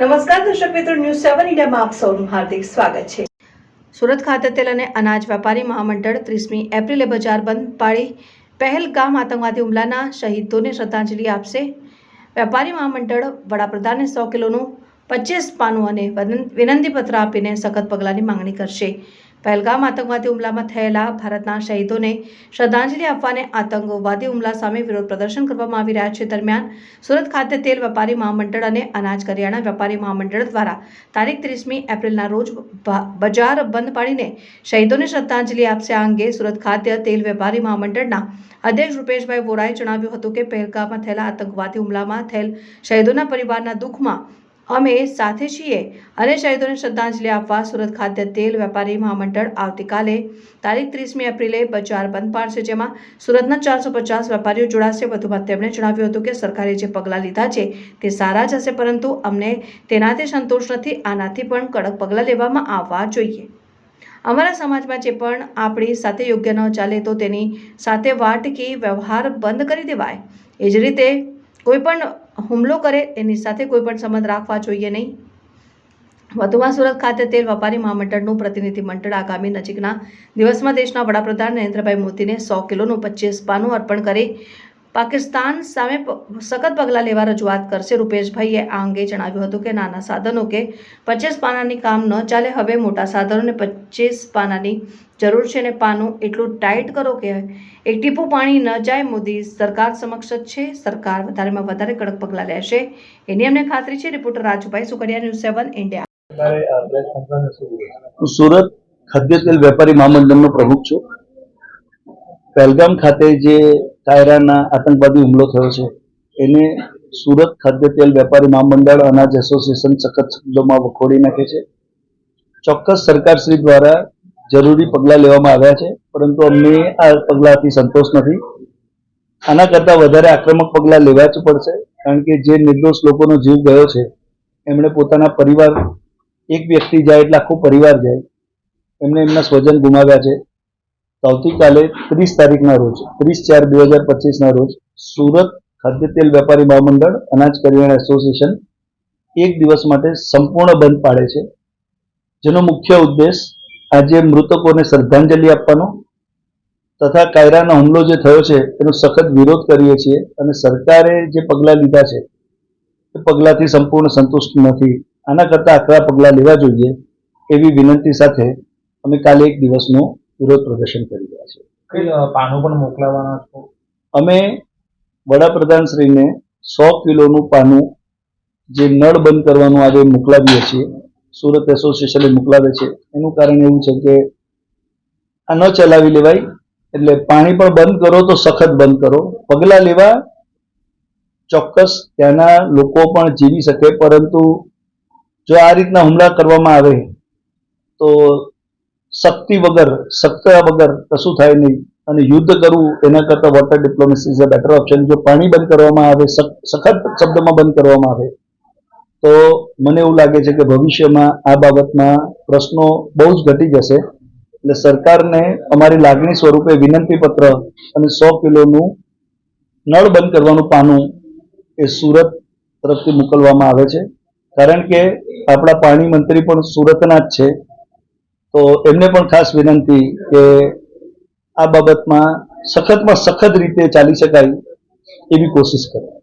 નમસ્કાર દર્શક મિત્રો ન્યૂઝ સેવન ઇન્ડિયામાં આપ સૌનું હાર્દિક સ્વાગત છે. સુરત ખાતે તેલ અને અનાજ વેપારી મહામંડળ ત્રીસમી એપ્રિલે બજાર બંધ પાડી પહેલગામ આતંકવાદી હુમલાના શહીદોને શ્રદ્ધાંજલિ આપશે. વેપારી મહામંડળ વડાપ્રધાને સો કિલોનું પચીસ પાનું અને વિનંતીપત્ર આપીને સખત પગલાંની માંગણી કરશે. પહેલગામ આતંકવાદી હુમલામાં થયેલા ભારતના શહીદોને શ્રદ્ધાંજલિ આપવાને આતંકવાદી હુમલા સામે વિરોધ પ્રદર્શન કરવામાં આવી રહ્યા છે. દરમિયાન સુરત ખાતે તેલ વેપારી મહામંડળ અને અનાજ કરિયાણા વેપારી મહામંડળ દ્વારા તારીખ ત્રીસમી એપ્રિલના રોજ બજાર બંધ પાડીને શહીદોને શ્રદ્ધાંજલિ આપશે. આ અંગે સુરત ખાતે તેલ વેપારી મહામંડળના અધ્યક્ષ રૂપેશભાઈ વોરાએ જણાવ્યું હતું કે, પહેલગામમાં થયેલા આતંકવાદી હુમલામાં થયેલ શહીદોના પરિવારના દુઃખમાં અમે સાથે છીએ અને શહીદોને શ્રદ્ધાંજલિ આપવા સુરત ખાદ્ય તેલ વેપારી મહામંડળ આવતીકાલે તારીખ ત્રીસમી એપ્રિલે બજાર બંધ પાડશે, જેમાં સુરતના ચારસો પચાસ વેપારીઓ જોડાશે. વધુમાં તેમણે જણાવ્યું હતું કે સરકારે જે પગલાં લીધા છે તે સારા જ હશે, પરંતુ અમને તેનાથી સંતોષ નથી, આનાથી પણ કડક પગલાં લેવામાં આવવા જોઈએ. અમારા સમાજમાં જે પણ આપણી સાથે યોગ્ય ન ચાલે તો તેની સાથે વાટકી વ્યવહાર બંધ કરી દેવાય. એ જ રીતે કોઈ પણ હુમલો કરે, એની સાથે કોઈ પણ સંબંધ રાખવા જોઈએ નહીં. વધુમાં સુરત ખાતે તેલ વેપારી મહામંડળનું પ્રતિનિધિ મંડળ આગામી નજીકના દિવસમાં દેશના વડાપ્રધાન નરેન્દ્રભાઈ મોદીને સો કિલોનું પચીસ પાનું અર્પણ કરી. પાકિસ્તાન સામે સખત પગલાં લેવા રજૂઆત કરશે. રૂપેશભાઈએ આ અંગે જણાવ્યું હતું કે નાના સાધનો કે પચીસ પાનાની કામ ન ચાલે હવે મોટા સાધનોને પચીસ પાનાની જરૂર છે અને પાનું એટલું ટાઈટ કરો કે એક ટીપું પાણી ન જાય. મોદી સરકાર સમક્ષ જ છે. સરકાર વધારેમાં વધારે કડક પગલાં લેશે. એની અમને ખાતરી છે. Reporter Rajubhai Sukadiya news seven India. Surat ખાદ્ય તેલ વેપારી મહામંડળનો પ્રમુખ છું. પહેલગામ ખાતે જે કાયરાના આતંકવાદી હુમલો થયો છે. એને સુરત ખાદ્ય તેલ વેપારી મહામંડળ અનાજ એસોસિએશન સખત શબ્દોમાં વખોડી નાખે છે. ચોક્કસ સરકારશ્રી દ્વારા જરૂરી પગલાં લેવામાં આવ્યા છે, પરંતુ અમને આ પગલાંથી સંતોષ નથી. આના કરતાં વધારે આક્રમક પગલાં લેવા જ પડશે, કારણ કે જે નિર્દોષ લોકોનો જીવ ગયો છે, એમણે પોતાના પરિવાર, એક વ્યક્તિ જાય એટલે આખો પરિવાર જાય. એમણે એમના સ્વજન ગુમાવ્યા છે. આવતીકાલે ત્રીસ તારીખના રોજ, ત્રીસ ચાર બે હજાર પચીસના રોજ સુરત ખાદ્ય તેલ વેપારી મહામંડળ અનાજ કરિયાણા એસોસિએશન એક દિવસ માટે સંપૂર્ણ બંધ પાડે છે. જેનો મુખ્ય ઉદ્દેશ આજે મૃતકોને શ્રદ્ધાંજલિ આપવાનો તથા કાયરાનો હુમલો જે થયો છે, એનો સખત વિરોધ કરીએ છીએ અને સરકારે જે પગલાં લીધા છે, એ પગલાંથી સંપૂર્ણ સંતુષ્ટ નથી. આના કરતાં આકરા પગલાં લેવા જોઈએ એવી વિનંતી સાથે અમે કાલે એક દિવસનું વિરોધ પ્રદર્શન કરી રહ્યા છે. પાનો પણ મોકલાવાના છો? અમે વડાપ્રધાનશ્રીને સો કિલોનું પાનું જે નળ બંધ કરવાનું આજે મોકલાવીએ છીએ સુરત એસોસિએશને મોકલાવે છે એનું કારણ એવું છે કે આ ન ચલાવી લેવાય એટલે પાણી પણ બંધ કરો તો સખત બંધ કરો. પગલાં લેવા ચોક્કસ ત્યાંના લોકો પણ જીવી શકે પરંતુ જો આ રીતના હુમલા કરવામાં આવે તો શક્તિ વગર, સત્તા વગર કશું થાય નહીં. અને યુદ્ધ કરવું એના કરતાં water diplomacy is a better option જો પાણી બંધ કરવામાં આવે સખત શબ્દમાં બંધ કરવામાં આવે, તો મને એવું લાગે છે કે ભવિષ્યમાં આ બાબતમાં પ્રશ્નો બહુ જ ઘટી જશે. એટલે સરકારને અમારી લાગણી સ્વરૂપે વિનંતી પત્ર અને સો કિલોનું નળ બંધ કરવાનું પાનું એ સુરત તરફથી મોકલવામાં આવે છે. કારણ કે આપણા પાણી મંત્રી પણ સુરતના જ છે. તો એમને પણ ખાસ વિનંતી કે આ બાબતમાં સખતમાં સખત રીતે ચાલી શકાય એવી કોશિશ કરે.